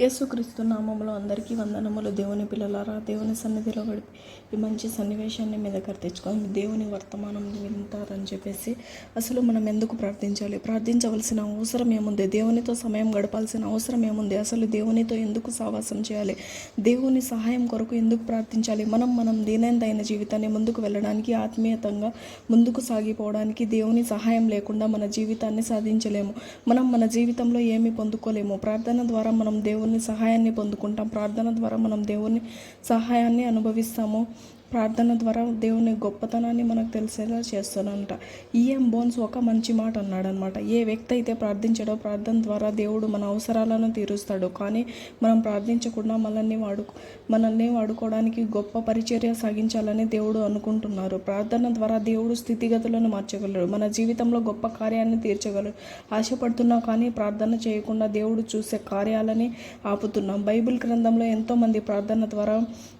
యేసుక్రీస్తు నామంలో అందరికీ వందనములు. దేవుని పిల్లలారా దేవుని సన్నిధిలో గడిపి ఈ మంచి సన్నివేశాన్ని మీ దగ్గర తెచ్చుకొని దేవుని వర్తమానం వింటారని చెప్పేసి అసలు మనం ఎందుకు ప్రార్థించాలి? ప్రార్థించవలసిన అవసరం ఏముంది? దేవునితో సమయం గడపాల్సిన అవసరం ఏముంది? అసలు దేవునితో ఎందుకు సావాసం చేయాలి? దేవుని సహాయం కొరకు ఎందుకు ప్రార్థించాలి? మనం మనం దీనైన జీవితాన్ని ముందుకు వెళ్ళడానికి ఆత్మీయతంగా ముందుకు సాగిపోవడానికి దేవుని సహాయం లేకుండా మన జీవితాన్ని సాధించలేము. మనం మన జీవితంలో ఏమీ పొందుకోలేము? ప్రార్థన ద్వారా మనం దేవుని సహాయాన్ని పొందుకుంటాం. ప్రార్థన ద్వారా మనం దేవుని సహాయాన్ని అనుభవిస్తాము. ప్రార్థన ద్వారా దేవుని గొప్పతనాన్ని మనకు తెలిసేలా చేస్తానంట ఈఎం బోన్స్ ఒక మంచి మాట అన్నాడనమాట. ఏ వ్యక్తి అయితే ప్రార్థించాడో ప్రార్థన ద్వారా దేవుడు మన అవసరాలను తీరుస్తాడు. కానీ మనం ప్రార్థించకుండా మనల్ని వాడు మనల్ని వాడుకోవడానికి గొప్ప పరిచర్య సాగించాలని దేవుడు అనుకుంటున్నారు. ప్రార్థన ద్వారా దేవుడు స్థితిగతులను మార్చగలడు. మన జీవితంలో గొప్ప కార్యాన్ని తీర్చగలడు. ఆశపడుతున్నా కానీ ప్రార్థన చేయకుండా దేవుడు చూసే కార్యాలని ఆపుతున్నాం. బైబిల్ గ్రంథంలో ఎంతోమంది ప్రార్థన ద్వారా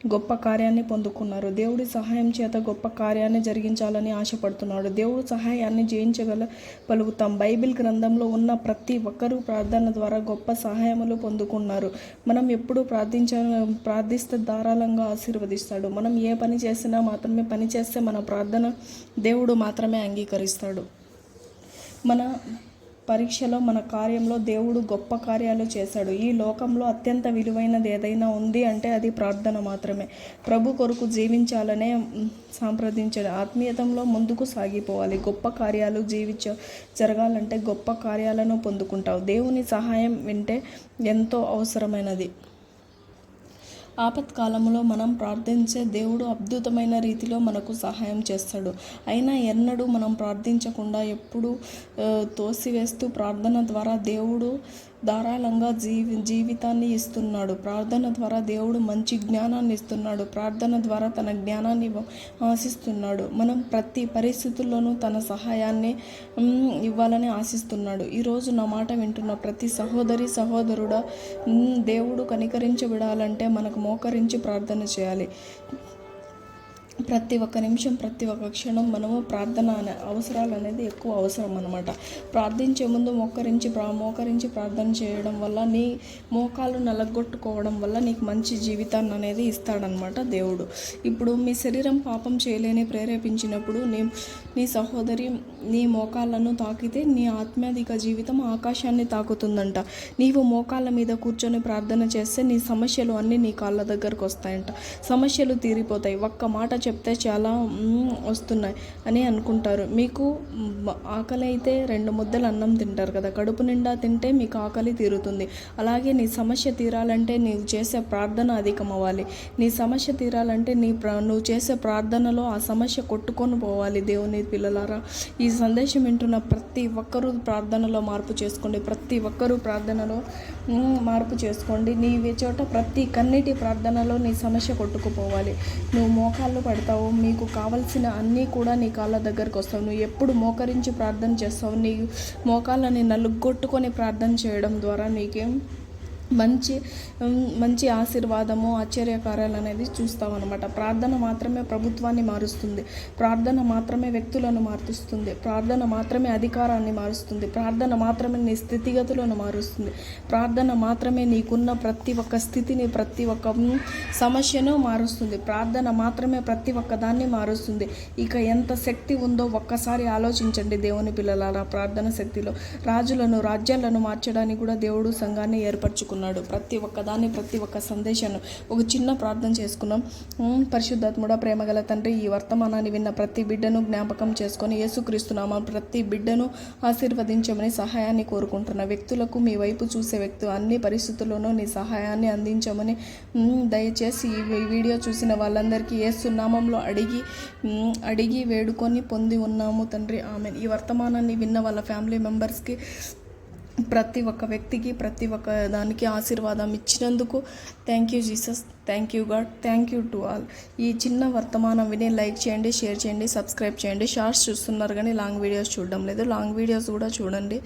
గొప్ప కార్యాన్ని పొందుకున్నారు. దేవుడి సహాయం చేత గొప్ప కార్యాన్ని జరిగించాలని ఆశపడుతున్నాడు. దేవుడు సహాయాన్ని జయించగల పలుకుతాం బైబిల్ గ్రంథంలో ఉన్న ప్రతి ఒక్కరూ ప్రార్థన ద్వారా గొప్ప సహాయములు పొందుకున్నారు. మనం ఎప్పుడు ప్రార్థించ ప్రార్థిస్తే ధారాళంగా ఆశీర్వదిస్తాడు. మనం ఏ పని చేసినా మాత్రమే పని చేస్తే మన ప్రార్థన దేవుడు మాత్రమే అంగీకరిస్తాడు. మన పరీక్షలో మన కార్యంలో దేవుడు గొప్ప కార్యాలు చేశాడు. ఈ లోకంలో అత్యంత విలువైనది ఏదైనా ఉంది అంటే అది ప్రార్థన మాత్రమే. ప్రభు కొరకు జీవించాలనే సంప్రదించాడు. ఆత్మీయతంలో ముందుకు సాగిపోవాలి. గొప్ప కార్యాలు జీవించ జరగాలంటే గొప్ప కార్యాలను పొందుకుంటావు. దేవుని సహాయం వింటే ఎంతో అవసరమైనది. ఆపత్కాలంలో మనం ప్రార్థించే దేవుడు అద్భుతమైన రీతిలో మనకు సహాయం చేస్తాడు. అయినా ఎన్నడూ మనం ప్రార్థించకుండా ఎప్పుడు తోసివేస్తూ ప్రార్థన ద్వారా దేవుడు ధారాళంగా జీవి జీవితాన్ని ఇస్తున్నాడు. ప్రార్థన ద్వారా దేవుడు మంచి జ్ఞానాన్ని ఇస్తున్నాడు. ప్రార్థన ద్వారా తన జ్ఞానాన్ని ఆశిస్తున్నాడు. మనం ప్రతి పరిస్థితుల్లోనూ తన సహాయాన్ని ఇవ్వాలని ఆశిస్తున్నాడు. ఈరోజు నా మాట వింటున్న ప్రతి సహోదరి సహోదరుడా దేవుడు కనికరించబడాలంటే మనకు మోకరించి ప్రార్థన చేయాలి. ప్రతి ఒక్క నిమిషం ప్రతి ఒక్క క్షణం మనము ప్రార్థన అనే అవసరాలు అనేది ఎక్కువ అవసరం అనమాట ప్రార్థించే ముందు మోకరించి ప్రా మోకరించి ప్రార్థన చేయడం వల్ల నీ మోకాలు నలగొట్టుకోవడం వల్ల నీకు మంచి జీవితాన్ని అనేది ఇస్తాడనమాట దేవుడు. ఇప్పుడు మీ శరీరం పాపం చేయలేని ప్రేరేపించినప్పుడు నీ నీ సహోదరి నీ మోకాళ్ళను తాకితే నీ ఆత్మాధిక జీవితం ఆకాశాన్ని తాకుతుందంట. నీవు మోకాళ్ళ మీద కూర్చొని ప్రార్థన చేస్తే నీ సమస్యలు అన్నీ నీ కాళ్ళ దగ్గరకు వస్తాయంట. సమస్యలు తీరిపోతాయి. ఒక్క మాట చెప్తే చాలా వస్తున్నాయి అని అనుకుంటారు. మీకు ఆకలి అయితే రెండు ముద్దలు అన్నం తింటారు కదా. కడుపు నిండా తింటే మీకు ఆకలి తీరుతుంది. అలాగే నీ సమస్య తీరాలంటే నీవు చేసే ప్రార్థన అధికమవ్వాలి. నీ సమస్య తీరాలంటే నీ ప్ర నువ్వు చేసే ప్రార్థనలో ఆ సమస్య కొట్టుకొని పోవాలి. దేవుని పిల్లలారా ఈ సందేశం వింటున్న ప్రతి ఒక్కరూ ప్రార్థనలో మార్పు చేసుకోండి. ప్రతి ఒక్కరూ ప్రార్థనలో మార్పు చేసుకోండి. నీ చోట ప్రతి కన్నిటి ప్రార్థనలో నీ సమస్య కొట్టుకుపోవాలి. నువ్వు మోకాళ్ళు పెడతావు మీకు కావలసిన అన్నీ కూడా నీ కాళ్ళ దగ్గరకు వస్తావు. నువ్వు ఎప్పుడు మోకరించి ప్రార్థన చేస్తావు నీ మోకాళ్ళని నలుగొట్టుకొని ప్రార్థన చేయడం ద్వారా నీకేం మంచి మంచి ఆశీర్వాదము ఆశ్చర్యకార్యాలు అనేది చూస్తామన్నమాట. అనమాట ప్రార్థన మాత్రమే ప్రభుత్వాన్ని మారుస్తుంది. ప్రార్థన మాత్రమే వ్యక్తులను మారుస్తుంది. ప్రార్థన మాత్రమే అధికారాన్ని మారుస్తుంది. ప్రార్థన మాత్రమే నీ స్థితిగతులను మారుస్తుంది. ప్రార్థన మాత్రమే నీకున్న ప్రతి ఒక్క స్థితిని ప్రతి ఒక్క సమస్యను మారుస్తుంది. ప్రార్థన మాత్రమే ప్రతి ఒక్క దాన్ని మారుస్తుంది. ఇక ఎంత శక్తి ఉందో ఒక్కసారి ఆలోచించండి దేవుని పిల్లల ప్రార్థన శక్తిలో రాజులను రాజ్యాలను మార్చడానికి కూడా దేవుడు సంఘాన్ని ఏర్పరచుకున్నాడు. ప్రతి ఒక్కదాన్ని ప్రతి ఒక్క సందేశాన్ని ఒక చిన్న ప్రార్థన చేసుకున్నాం. పరిశుద్ధాత్ముడ ప్రేమగల తండ్రి ఈ వర్తమానాన్ని విన్న ప్రతి బిడ్డను జ్ఞాపకం చేసుకొని యేసుక్రీస్తున్నామా ప్రతి బిడ్డను ఆశీర్వదించమని సహాయాన్ని కోరుకుంటున్న వ్యక్తులకు మీ వైపు చూసే వ్యక్తులు అన్ని పరిస్థితుల్లోనూ నీ సహాయాన్ని అందించమని దయచేసి ఈ వీడియో చూసిన వాళ్ళందరికీ ఏసునామంలో అడిగి అడిగి వేడుకొని పొంది ఉన్నాము తండ్రి. ఆమె ఈ వర్తమానాన్ని విన్న వాళ్ళ ఫ్యామిలీ మెంబర్స్కి ప్రతి ఒక్క వ్యక్తికి ప్రతి ఒక్క దానికి ఆశీర్వాదం ఇచ్చినందుకు thank you Jesus thank you God thank you to all ఈ చిన్న వర్తమానం విని లైక్ చేయండి షేర్ చేయండి సబ్స్క్రైబ్ చేయండి. షార్ట్స్ చూస్తున్నారు కానీ లాంగ్ వీడియోస్ చూడడం లేదు. లాంగ్ వీడియోస్ కూడా చూడండి.